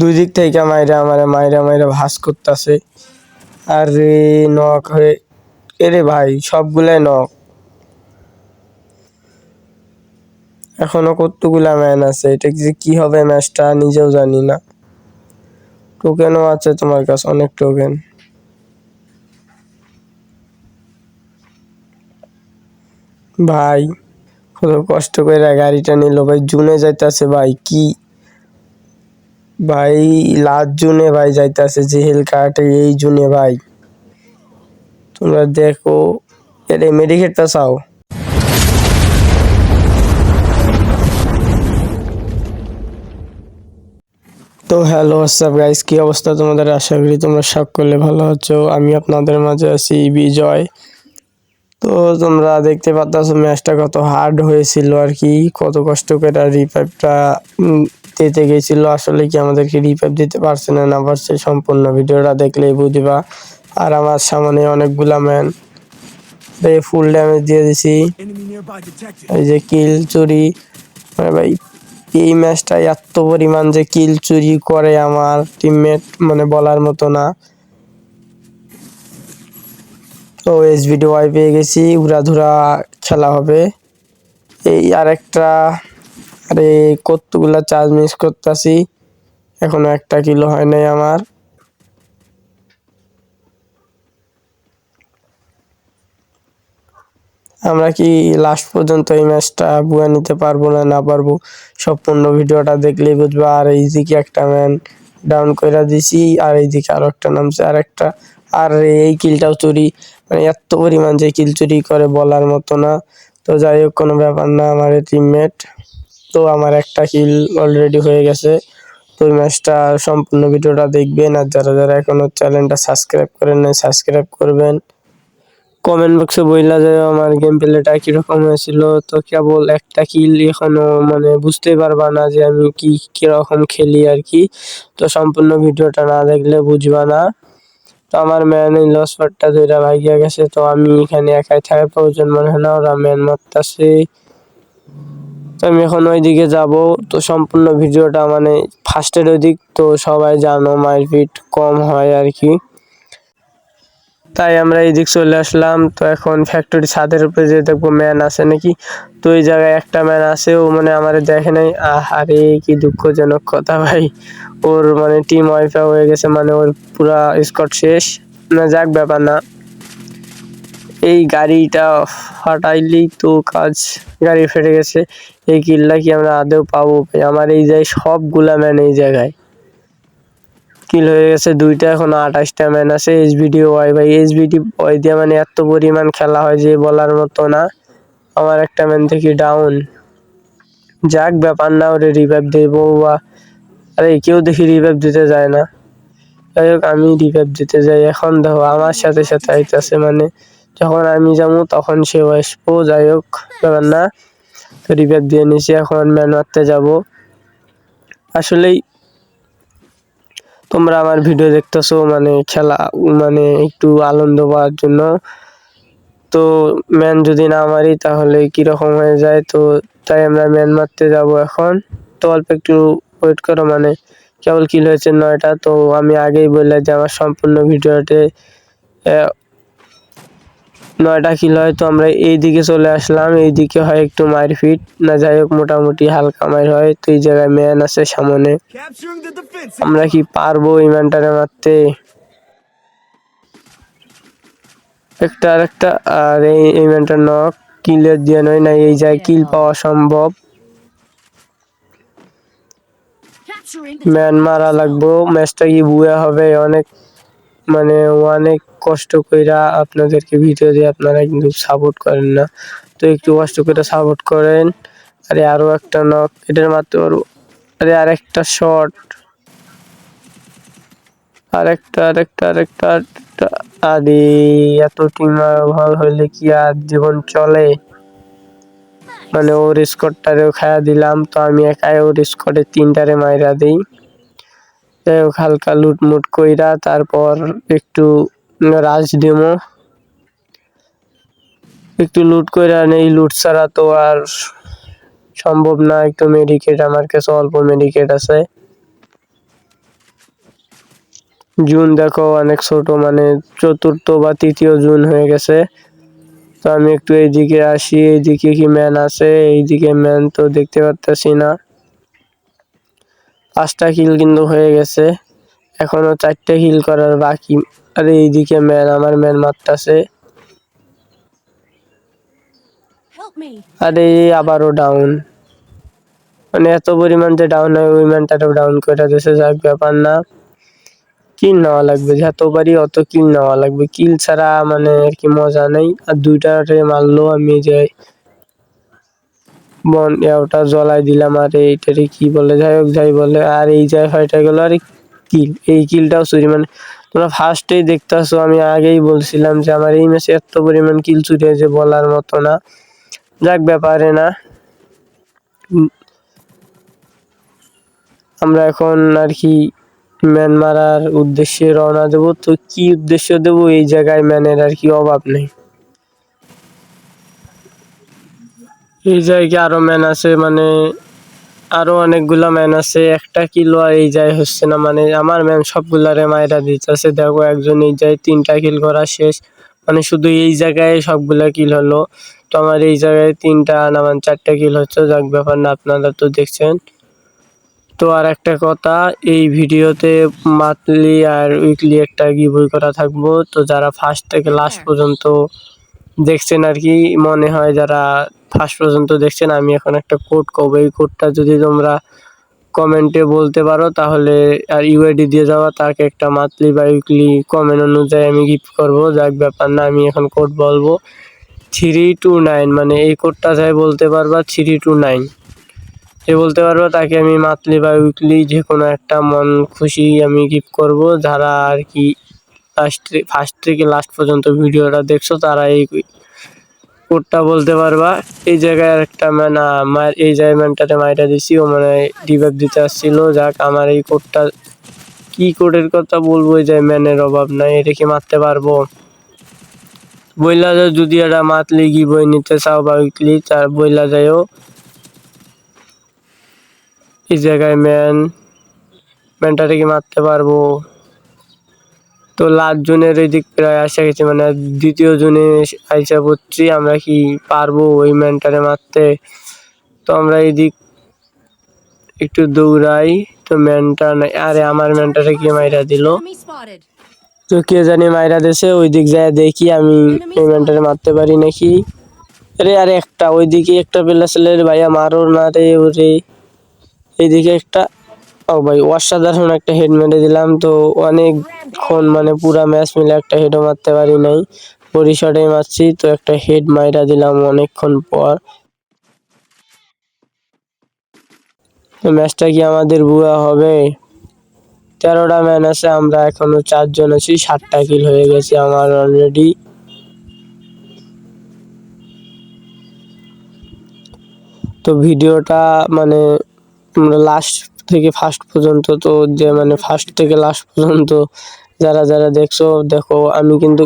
দুই দিক থেকে মাইরা আমারে মাইরা মাইরা ভাস করতেছে। আর নক হয়ে, এরে ভাই, সবগুলাই নক এখনও কতগুলা ম্যান আছে, এটা যে কি হবে ম্যাচটা নিজেও জানি না। টোকেনও আছে তোমার কাছে, অনেক টোকেন ভাই কত কষ্ট করে গাড়িটা নিল ভাই, জুনে যাইতাছে ভাই, কি ভাই, লাস্ট জুনে ভাই যাইতাছে জেহেল কাটে এই জুনে ভাই। তোমরা দেখো, এর মেডিকেটটা চাও। তো হ্যালো হোয়াটসঅ্যাপ গাইস কি অবস্থা তোমাদের? আশা করি তোমরা সকলে ভালো আছো। আমি আপনাদের মাঝে আছি বিজয়। তো তোমরা দেখতে পাচ্ছ ম্যাচটা কত হার্ড হয়েছিল আর কি। কত কষ্ট করে রিপাইভটা দিতে গেছিল, আসলে কি আমাদেরকে রিপাইভ দিতে পারছে না না পারছে সম্পূর্ণ ভিডিওটা দেখলেই বুঝবা। আর আমার সামনে অনেকগুলা ম্যান ফুল ড্যামেজ দিয়ে দিছি. এই যে কিল চুরি ভাই, এই ম্যাচটা এত পরিমাণ যে কিল চুরি করে আমার টিমমেট মানে বলার মতো না। তো এস ভিডিও পেয়ে গেছি, উড়াধুরা খেলা হবে। এই আরেকটা আরে কতগুলা চার্জ মিস করতেছি। এখনও একটা কিলো হয় নাই আমার। আমরা কি লাস্ট পর্যন্ত এই ম্যাচটা বুয়ে নিতে পারব না না পারব? সম্পূর্ণ ভিডিওটা দেখলেই বুঝবা, আর এইদিকে একটা ম্যান ডাউন করে দিছি, আর এইদিকে আরও একটা নামছে, আর একটা। আর এই কিলটাও চুরি মানে এত পরিমাণ যে কিল চুরি করে বলার মতো না। তো যাই হোক, কোনো ব্যাপার না, আমার টিমমেট তো আমার একটা কিল অলরেডি হয়ে গেছে। তো ওই ম্যাচটা সম্পূর্ণ ভিডিওটা দেখবেন। আর যারা যারা এখনও চ্যানেলটা সাবস্ক্রাইব করেন নাই সাবস্ক্রাইব করবেন। কমেন্ট বক্সে বইলা যে আমার গেম প্লেটা কীরকম হয়েছিল। তো কেবল একটা কিল এখনও মানে বুঝতে পারবা না যে আমি কি কীরকম খেলি আর কি। তো সম্পূর্ণ ভিডিওটা না দেখলে বুঝবা না। তো আমার ম্যান এই লস পার্টটা দুইটা ভাগিয়া গেছে। তো আমি এখানে একাই থাকার প্রয়োজন মনে হয় না। ওরা ম্যান মারতাছে। তো আমি এখন ওইদিকে যাব। তো সম্পূর্ণ ভিডিওটা মানে ফার্স্টের ওইদিক তো সবাই জানো মারপিট কম হয় আর কি। তাই আমরা এইদিক চলে আসলাম। তো এখন ফ্যাক্টরি ছাদের উপরে যে দেখব ম্যান আছে নাকি? তো ওই জায়গায় একটা ম্যান আছে, ও মানে আমার দেখে নাই। আরে, কি দুঃখজনক কথা ভাই। ওর মানে টিম ওয়াইফা হয়ে গেছে মানে ওর পুরা স্কট শেষ। না, যাক, ব্যাপার না। এই গাড়িটা ফাটাইলেই তো কাজ। গাড়ি ফেটে গেছে। এই কিল্লা কি আমরা আদেও পাবো? আমার এই জায়গায় সবগুলা ম্যান এই জায়গায়। কিল হয়ে গেছে দুইটা, এখন আঠাশটা ম্যান আছে। এইচ বিডি ওয়াই ভাই। এইচ বিডি ওয়াই দিয়ে মানে এত পরিমাণ খেলা হয় যে বলার মতো না। আমার একটা ম্যান থেকে ডাউন যাক ব্যাপার না, ওরে রিভাইভ দেবো বা। আরে কেউ দেখি রিভাইভ দিতে যায় না। যাই হোক, আমি রিভাইভ দিতে যাই। এখন দেখো, আমার সাথে সাথে আইতাছে মানে। যখন আমি যাব, তখন সেও আসব যাই হোক, ব্যাপার না। তো রিভাইভ দিয়ে নিছি এখন ম্যান মারতে যাব। আসলেই তোমরা আমার ভিডিও দেখতেছো মানে খেলা মানে একটু আনন্দ পাওয়ার জন্য। তো ম্যান যদি না মারি, তাহলে কীরকম হয়ে যায়? তো তাই আমরা ম্যান মারতে যাব এখন। তো অল্প একটু ওয়েট করো মানে কেবল কিল হয়েছে নয়টা। তো আমি আগেই বললাম যে, আমার সম্পূর্ণ ভিডিওতে নয়টা কিল হয় তো আমরা এই দিকে চলে আসলাম। এই দিকে হয় একটু মারপিট না যাই হোক মোটামুটি হালকা মার হয়। তো এই জায়গায় ম্যান আছে সামনে. আমরা কি পারব ইমানটারে মারতে? একটা আর একটা। আর এই ইভেন্টটা নক কিলের দিয়ে নয় না এই যায় কিল পাওয়া সম্ভব। ম্যান মারা লাগবো। ম্যাচটা কি বুয়া হবে? অনেক মানে অনেক কষ্ট কইরা আপনাদেরকে ভিডিও দিয়ে আপনারা কিন্তু সাপোর্ট করেন না। তো একটু কষ্ট করে সাপোর্ট করেন। আরে আরও একটা নক এটার মারতে পারব আরে আরেকটা শট আরেকটা আরেকটা আরেকটা আরেকটা। আরে, এত টিম ভালো হইলে কি আর জীবন চলে? মানে ওর স্কোরটারেও খায়া দিলাম, তো আমি একাই ওর স্কোরে তিনটারে মাইরা দিই। যাই হোক হালকা লুটমুট কইরা তারপর একটু রাজ ডেমো একটু লুট কইরা নেই, লুট ছাড়া তো আর সম্ভব না। একটু মেডিকেট আমার কাছে অল্প মেডিকেট আছে। জুন দেখো, অনেক ছোট মানে চতুর্থ বা তৃতীয় জুন হয়ে গেছে। তো আমি একটু এইদিকে আসি, এইদিকে কি ম্যান আছে, এইদিকে ম্যান তো দেখতে পারতেছি না। পাঁচটা কিল কিন্তু হয়ে গেছে। এখনও চারটে কিল করার বাকি। আর এইদিকে ম্যান আমার ম্যান মারতাছে। আর আবারও ডাউন মানে এত পরিমাণ যে ডাউন হয় ওই ম্যানটারও ডাউন করে দিয়েছে যাক ব্যাপার না। কিল নেওয়া লাগবে যত পারি অত কিল নেওয়া লাগবে। কিল ছাড়া মানে আর কি মজা নেই। আর দুইটারে মারলো আমি যে বন ওটা জ্বলাই দিলাম, আর এইটারে কি বলে, যাই হোক, যাই বলে, আর এই যাই হয়টা গেল, আর কিল, এই কিলটাও চুরি মানে তোমরা ফার্স্টেই দেখতেছো, আমি আগেই বলছিলাম যে আমার এই ম্যাচে এত পরিমাণ কিল চুরি হয়েছে বলার মতো না। যাক, ব্যাপারে না। আমরা এখন আর কি ম্যান মারার উদ্দেশ্যে রওনা দেব, তো কি উদ্দেশ্য দেব, এই জায়গায় ম্যানের আর কি অভাব নেই। এই জায়গায় আরও ম্যান আছে মানে আরও অনেকগুলা ম্যান আছে। একটা কিলো আর এই যায় হচ্ছে না মানে আমার ম্যান সবগুলারে মায়েরা দিতেছে। দেখো একজন এই যায় তিনটা কিল করা শেষ। মানে শুধু এই জায়গায় সবগুলা কিল হলো। তো আমার এই জায়গায় তিনটা না মানে চারটা কিল হচ্ছে যাক ব্যাপার না আপনারা তো দেখছেন। তো আর একটা কথা এই ভিডিওতে মান্থলি আর উইকলি একটা গিভওয়ে করা থাকব। তো যারা ফার্স্ট থেকে লাস্ট পর্যন্ত দেখছেন আর কি মনে হয় যারা ফার্স্ট পর্যন্ত দেখছেন, আমি এখন একটা কোড কব এই কোডটা যদি তোমরা কমেন্টে বলতে পারো, তাহলে আর ইউআইডি দিয়ে যাওয়া, তাকে একটা মান্থলি বা উইকলি কমেন্ট অনুযায়ী আমি গিফট করব। যাক, ব্যাপার না, আমি এখন কোড বলব। থ্রি টু নাইন মানে এই কোডটা যাই বলতে পারবা থ্রি টু নাইন যে বলতে পারব, তাকে আমি মান্থলি বা উইকলি যে কোনো একটা মন খুশি আমি গিফট করব। যারা আর কি ফার্স্ট ফার্স্ট থেকে লাস্ট পর্যন্ত ভিডিওটা দেখছ, তারা এই কোডটা বলতে পারবা? এই জায়গায় একটা ম্যান আমার এই জায়গায় ম্যানটাতে মাইটা দিছি, ও মানে ডিবেক দিতে আসছিল। যাক, আমার এই কোডটা কি কোডের কথা বলব, এই যে ম্যানের অভাব নাই, এটা কি মারতে পারব? বইলা যায় যদি একটা মাতলি গি বই নিতে চাও বা উইকলি তার বইলা যায়ও এই জায়গায় ম্যান ম্যানটাকে কি মারতে পারব? তো লাস্ট জনের ওই দিক প্রায় আসা গেছে মানে দ্বিতীয় জনে আইসা পড়ছি আমরা কি পারব ওই ম্যানটারে মারতে? তো আমরা এই দিক একটু দৌড়াই তো ম্যানটা নাই আরে আমার ম্যানটারে কি মাইরা দিল? তো কে জানি মাইরা দেছে ওই দিক যায় দেখি আমি ওই ম্যানটারে মারতে পারি নাকি? আরে আরে একটা ওইদিকে একটা পেলা ছেলের ভাইয়া মারো না রে ওরে। এইদিকে একটা ও ভাই, অসাধারণ একটা হেড মেরে দিলাম। তো অনেকক্ষণ মানে পুরা ম্যাচ মিলে একটা হেডও মারতে পারি নাই। পরিশটে মারছি, তো একটা হেড মাইরা দিলাম অনেকক্ষণ পর। তো ম্যাচটা কি আমাদের বুয়া হবে? তেরোটা ম্যান আছে, আমরা এখনও চারজন আছি ষাটটা কিল হয়ে গেছে আমার অলরেডি তো ভিডিওটা মানে লাস্ট থেকে ফার্স্ট পর্যন্ত তো যে মানে ফার্স্ট থেকে লাস্ট পর্যন্ত যারা যারা দেখছ দেখো আমি কিন্তু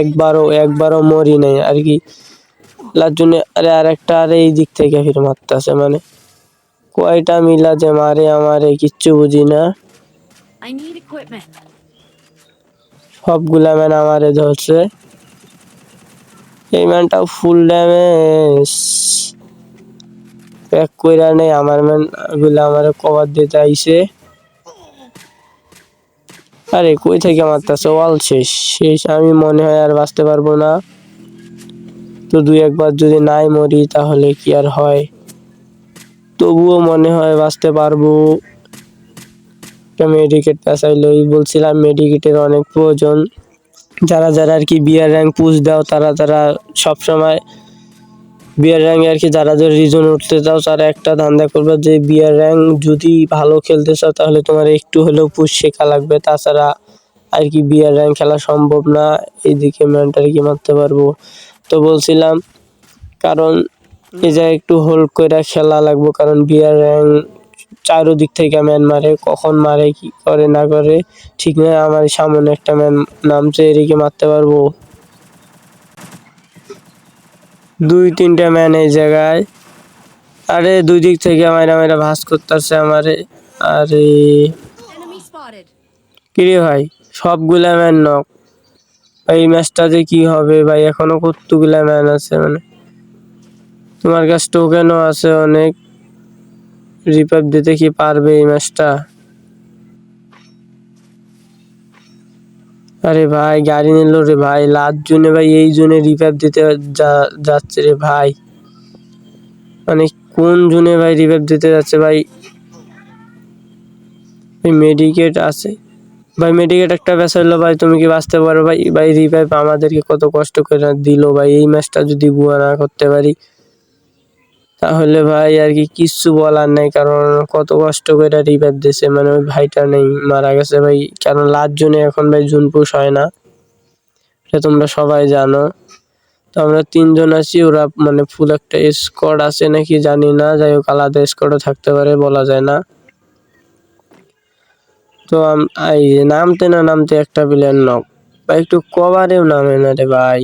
একবারও একবারও মরি নাই আর কি। লাস্ট জন্য আরে আর একটা আরে এই দিক থেকে ফিরে মারতেছে মানে কয়টা মিলা যে মারে আমারে কিচ্ছু বুঝি না. সবগুলা ম্যান আমারে ধরছে। এই ম্যানটাও ফুল ড্যামেজ প্যাক কইরা নেই, আমার ম্যানগুলা আমারে কভার দিতে আইছে। আরে, কই থেকে মারতাছে? ওয়াল শেষ শেষ। আমি মনে হয় আর বাঁচতে পারব না। তো দুই একবার যদি নাই মরি, তাহলে কি আর হয়? তবুও মনে হয় বাঁচতে পারব। একটা মেডিকেট পেঁচাইলো বলছিলাম মেডিকেটের অনেক প্রয়োজন। যারা যারা আর কি বিয়ার র্যাঙ্ক পুশ দাও, তারা তারা সবসময় বিয়ার র্যাঙ্ক আর কি, যারা যারা রিজন উঠতে চাও, তারা একটা ধান্দা করবে যে বিয়ার র্যাঙ্ক যদি ভালো খেলতে চাও, তাহলে তোমার একটু হলেও পুশ শেখা লাগবে। তাছাড়া আর কি বিয়ার র্যাঙ্ক খেলা সম্ভব না, এইদিকে ম্যানটার কি মারতে পারব। তো বলছিলাম, কারণ এই জায়গায় একটু হোল্ড করে খেলা লাগবো, কারণ বিয়ার র্যাঙ্ক চারোদিক থেকে ম্যান মারে, কখন মারে, কি করে না করে, ঠিক নয় আমার সামনে একটা ম্যান নামছে, এদিকে মারতে পারব। দুই তিনটা ম্যান এই জায়গায়। আরে দুই দিক থেকে মাইরা মাইরা ভাস করতেছে আমারে। আরে. কিরে ভাই সবগুলা ম্যান নক এই ম্যাচটা যে কি হবে ভাই এখনও কতগুলা ম্যান আছে মানে? তোমার কাছে টোকেনও আছে অনেক। রিপাইভ দিতে কি পারবে এই ম্যাচটা আরে ভাই, গাড়ি নিল রে ভাই। লাস্ট জুনে ভাই, এই জুনে রিপাইভ দিতে যাচ্ছে রে ভাই। মানে কোন জুনে ভাই রিভাইভ দিতে যাচ্ছে ভাই? মেডিকেট আছে। ভাই মেডিকেট একটা বেসা হলো ভাই, তুমি কি বাঁচতে পারো ভাই? ভাই রিভাইভ আমাদেরকে কত কষ্ট করে দিল ভাই। এই ম্যাচটা যদি বুয়া না করতে পারি। তাহলে ভাই আর কি কিচ্ছু বলার নাই, কারণ কত কষ্ট করে রিভাইভ দিছে। মানে ওই ভাইটা নেই, মারা গেছে ভাই। কারণ লাস্ট জুনে এখন ভাই জুন পুষ হয় না। এটা তোমরা সবাই জানো। তো আমরা তিনজন আছি, ওরা মানে ফুল একটা স্কোয়াড আছে নাকি জানি না। যাই হোক, আলাদা স্কোয়াডও থাকতে পারে, বলা যায় না। তো এই নামতে না নামতে একটা প্লেয়ার নক ভাই একটু কভারেও নামে না রে ভাই।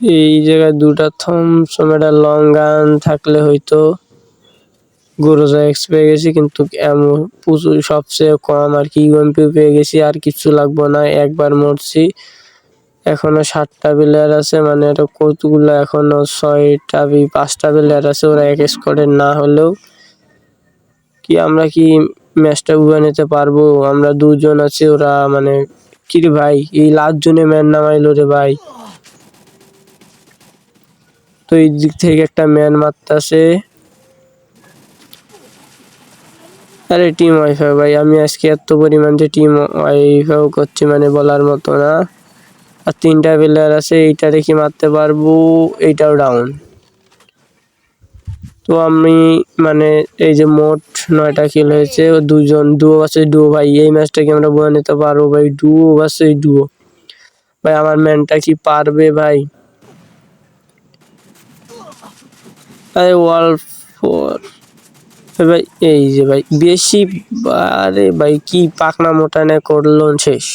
এই জায়গায় দুটা থমসম একটা লং গান থাকলে হয়তো গোরোজা এক্স পেয়ে গেছি, কিন্তু এমন প্রচুর, সবচেয়ে কম আর কি ইউএমপি পেয়ে গেছি, আর কিছু লাগবো না, একবার মরছি। এখনও সাতটা প্লেয়ার আছে মানে এটা কতগুলো এখনও ছয়টা বি পাঁচটা প্লেয়ার আছে, ওরা এক স্কোয়াডের না হলেও। কি আমরা কি ম্যাচটা উড়ে নিতে পারব? আমরা দুজন আছি, ওরা মানে কি রে ভাই? এই লাস্ট জনে ম্যান নামাইলো রে ভাই। তো এই দিক থেকে একটা ম্যান মারতাছে। আরে টিম ওয়াইফাই ভাই, আমি আজকে এত পরিমাণ যে টিম ওয়াইফাই করছি মানে বলার মতো না। আর তিনটা প্লেয়ার আছে এইটা দেখি মারতে পারব? এইটাও ডাউন তো আমি মানে এই যে মোট নয়টা কিল হয়েছে দুজন ডুও আছে ডুও ভাই, এই ম্যাচটা কি আমরা বয়ে নিতে পারব ভাই? ডুও আছে ডুও ভাই, আমার ম্যানটা কি পারবে ভাই? আরে ওয়াল ফোর। ভাই, এই যে ভাই, বেশি আরে ভাই, কি পাকনা মোটানে করল শেষ।